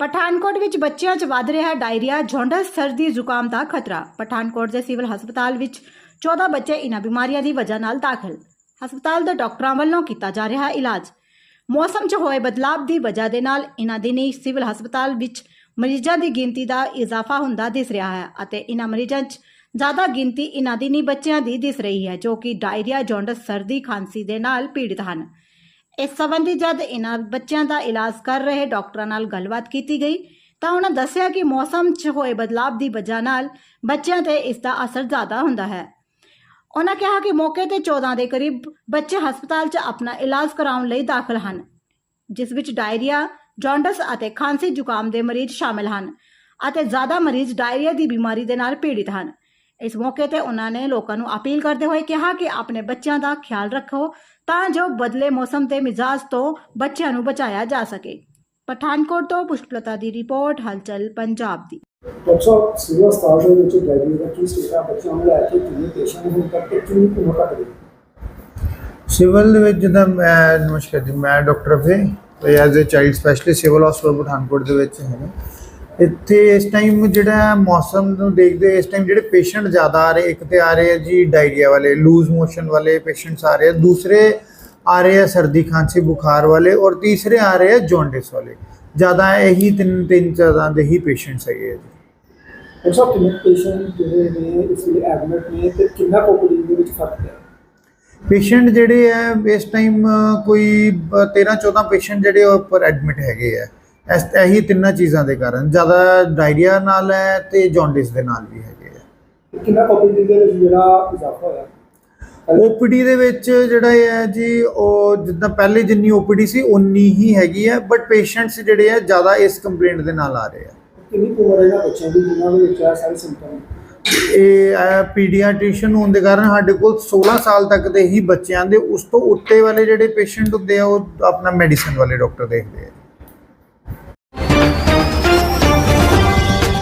ਪਠਾਨਕੋਟ ਵਿੱਚ ਬੱਚਿਆਂ 'ਚ ਵੱਧ ਰਿਹਾ ਡਾਇਰੀਆ, ਜੌਂਡਸ ਸਰਦੀ ਜ਼ੁਕਾਮ ਦਾ ਖਤਰਾ। ਪਠਾਨਕੋਟ ਦੇ ਸਿਵਲ ਹਸਪਤਾਲ ਵਿੱਚ 14 ਬੱਚੇ ਇਨ੍ਹਾਂ ਬਿਮਾਰੀਆਂ ਦੀ ਵਜ੍ਹਾ ਨਾਲ ਦਾਖਲ। ਹਸਪਤਾਲ ਦੇ ਡਾਕਟਰਾਂ ਵੱਲੋਂ ਕੀਤਾ ਜਾ ਰਿਹਾ ਇਲਾਜ। ਮੌਸਮ 'ਚ ਹੋਏ ਬਦਲਾਵ ਦੀ ਵਜ੍ਹਾ ਦੇ ਨਾਲ ਇਨ੍ਹਾਂ ਦਿਨੀ ਸਿਵਲ ਹਸਪਤਾਲ ਵਿੱਚ ਮਰੀਜ਼ਾਂ ਦੀ ਗਿਣਤੀ ਦਾ ਇਜ਼ਾਫਾ ਹੁੰਦਾ ਦਿਸ ਰਿਹਾ ਹੈ ਅਤੇ ਇਨ੍ਹਾਂ ਮਰੀਜ਼ਾਂ 'ਚ ਜ਼ਿਆਦਾ ਗਿਣਤੀ ਇਨ੍ਹਾਂ ਦਿਨੀ ਬੱਚਿਆਂ ਦੀ ਦਿਸ ਰਹੀ ਹੈ, ਜੋ ਕਿ ਡਾਇਰੀਆ, ਜੌਂਡਸ ਸਰਦੀ ਖਾਂਸੀ ਦੇ ਨਾਲ ਪੀੜਿਤ ਹਨ। ਇਸ ਸੰਬੰਧੀ ਜਦ ਇਨ੍ਹਾਂ ਬੱਚਿਆਂ ਦਾ ਇਲਾਜ ਕਰ ਰਹੇ ਡਾਕਟਰਾਂ ਨਾਲ ਗੱਲਬਾਤ ਕੀਤੀ ਗਈ, ਤਾਂ ਉਹਨਾਂ ਦੱਸਿਆ ਕਿ ਮੌਸਮ 'ਚ ਹੋਏ ਬਦਲਾਵ ਦੀ ਵਜ੍ਹਾ ਨਾਲ ਬੱਚਿਆਂ ਤੇ ਇਸ ਦਾ ਅਸਰ ਜ਼ਿਆਦਾ ਹੁੰਦਾ ਹੈ। ਉਹਨਾਂ ਕਿਹਾ ਕਿ ਮੌਕੇ ਤੇ 14 ਦੇ ਕਰੀਬ ਬੱਚੇ ਹਸਪਤਾਲ 'ਚ ਆਪਣਾ ਇਲਾਜ ਕਰਾਉਣ ਲਈ ਦਾਖਲ ਹਨ, ਜਿਸ ਵਿੱਚ ਡਾਇਰੀਆ, ਜੌਂਡਸ ਅਤੇ ਖਾਂਸੀ ਜ਼ੁਕਾਮ ਦੇ ਮਰੀਜ਼ ਸ਼ਾਮਲ ਹਨ ਅਤੇ ਜ਼ਿਆਦਾ ਮਰੀਜ਼ ਡਾਇਰੀਆ ਦੀ ਬਿਮਾਰੀ ਦੇ ਨਾਲ ਪੀੜਿਤ ਹਨ। ਇਸ ਮੌਕੇ ਤੇ ਉਹਨਾਂ ਨੇ ਲੋਕਾਂ ਨੂੰ ਅਪੀਲ ਕਰਦੇ ਹੋਏ ਕਿਹਾ ਕਿ ਆਪਣੇ ਬੱਚਿਆਂ ਦਾ ਖਿਆਲ ਰੱਖੋ ਤਾਂ ਜੋ ਬਦਲੇ ਮੌਸਮ ਤੇ ਮਿਜ਼ਾਜ ਤੋਂ ਬੱਚਿਆਂ ਨੂੰ ਬਚਾਇਆ ਜਾ ਸਕੇ। ਪਠਾਨਕੋਟ ਤੋਂ ਪੁਸ਼ਪਲਤਾ ਦੀ ਰਿਪੋਰਟ ਹਲਚਲ ਪੰਜਾਬ ਦੀ। ਡਾਕਟਰ ਸਿਵਲ ਹਸਪਤਾਲ ਦੇ ਵਿੱਚ ਡਾਇਰੀ ਦਾ ਕੀ ਸਟੇਟ ਆ? ਬੱਚਿਆਂ ਨੂੰ ਲੈ ਕੇ ਕਿੰਨੇ ਪੇਸ਼ੈਂਟ ਹੁਣ ਤੱਕ ਤੇ ਕਿੰਨੀ ਕੁ ਉਮਰ ਤੱਕ ਦੇ? ਸਿਵਲ ਦੇ ਵਿੱਚ ਜਿੱਦਾਂ ਮੈਂ ਨਮਸਕਾਰ ਜੀ ਮੈਂ doctor Abhay as a child specialist civil ਹਸਪਤਾਲ ਪਠਾਨਕੋਟ ਦੇ ਵਿੱਚ ਹੈਗਾ ਇੱਥੇ ਇਸ ਟਾਈਮ ਜਿਹੜਾ ਮੌਸਮ ਨੂੰ ਦੇਖਦੇ ਇਸ ਟਾਈਮ ਜਿਹੜੇ ਪੇਸ਼ੈਂਟ ਜ਼ਿਆਦਾ ਆ ਰਹੇ ਇੱਕ ਤੇ ਆ ਰਹੇ ਆ ਜੀ ਡਾਇਰੀਆ ਵਾਲੇ ਲੂਜ਼ ਮੋਸ਼ਨ ਵਾਲੇ ਪੇਸ਼ੈਂਟਸ ਆ ਰਹੇ ਆ ਦੂਸਰੇ ਆ ਰਹੇ ਆ ਸਰਦੀ ਖਾਂਸੀ ਬੁਖਾਰ ਵਾਲੇ ਔਰ ਤੀਸਰੇ ਆ ਰਹੇ ਆ ਜੌਂਡਿਸ ਵਾਲੇ। ਜ਼ਿਆਦਾ ਇਹੀ ਤਿੰਨ ਤਿੰਨ ਤਰ੍ਹਾਂ ਦੇ ਹੀ ਪੇਸ਼ੈਂਟਸ ਹੈਗੇ ਆ ਜੀ। ਕਿੰਨੇ ਪੇਸ਼ੈਂਟ ਜਿਹੜੇ ਨੇ ਇਸ ਵੇਲੇ ਐਡਮਿਟ ਨੇ ਤੇ ਕਿੰਨਾ ਪੋਪੂਲੇਸ਼ਨ ਦੇ ਵਿੱਚ ਫ਼ਰਕ ਹੈ ਪੇਸ਼ੈਂਟ ਜਿਹੜੇ ਆ ਇਸ ਟਾਈਮ ਕੋਈ 13 14 ਪੇਸ਼ੈਂਟ ਜਿਹੜੇ ਉਹ ਉੱਪਰ ਐਡਮਿਟ ਹੈਗੇ ਆ। ਇਸ ਇਹੀ ਤਿੰਨਾਂ ਚੀਜ਼ਾਂ ਦੇ ਕਾਰਨ ਜ਼ਿਆਦਾ ਡਾਇਰੀਆ ਨਾਲ ਹੈ ਤੇ ਜੌਂਡਿਸ ਦੇ ਨਾਲ ਵੀ ਹੈਗੇ ਆ। ਕਿੰਨਾ ਪੋਪੂਲੇਸ਼ਨ ਦੇ ਵਿੱਚ ਜਿਹੜਾ ਇਜ਼ਾਫਾ ਹੋਇਆ? ਓਪੀਡੀ ਦੇ ਵਿੱਚ ਜਿਹੜਾ ਇਹ ਹੈ ਜੀ ਉਹ ਜਿੱਦਾਂ ਪਹਿਲੇ ਜਿੰਨੀ ਓਪੀਡੀ ਸੀ ਉਨੀ ਹੀ ਹੈਗੀ ਹੈ ਬਟ ਪੇਸ਼ੈਂਟਸ ਜਿਹੜੇ ਆ ਜ਼ਿਆਦਾ ਇਸ ਕੰਪਲੇਂਟ ਦੇ ਨਾਲ ਆ ਰਹੇ ਆ। ਕਿੰਨੀ ਉਮਰ ਹੈ ਇਹਨਾਂ ਬੱਚਿਆਂ ਦੀ ਜਿਨ੍ਹਾਂ ਦੇ ਵਿੱਚ ਆ ਸਾਰੇ ਸਿੰਪਟਮ ਇਹ ਪੀਡੀਆਟ੍ਰੀਸ਼ੀਅਨ ਹੋਣ ਦੇ ਕਾਰਨ ਸਾਡੇ ਕੋਲ 16 ਸਾਲ ਤੱਕ ਦੇ ਹੀ ਬੱਚਿਆਂ ਦੇ ਉਸ ਤੋਂ ਉੱਤੇ ਵਾਲੇ ਜਿਹੜੇ ਪੇਸ਼ੈਂਟ ਹੁੰਦੇ ਆ ਉਹ ਆਪਣਾ ਮੈਡੀਸਨ ਵਾਲੇ ਡਾਕਟਰ ਦੇਖਦੇ ਆ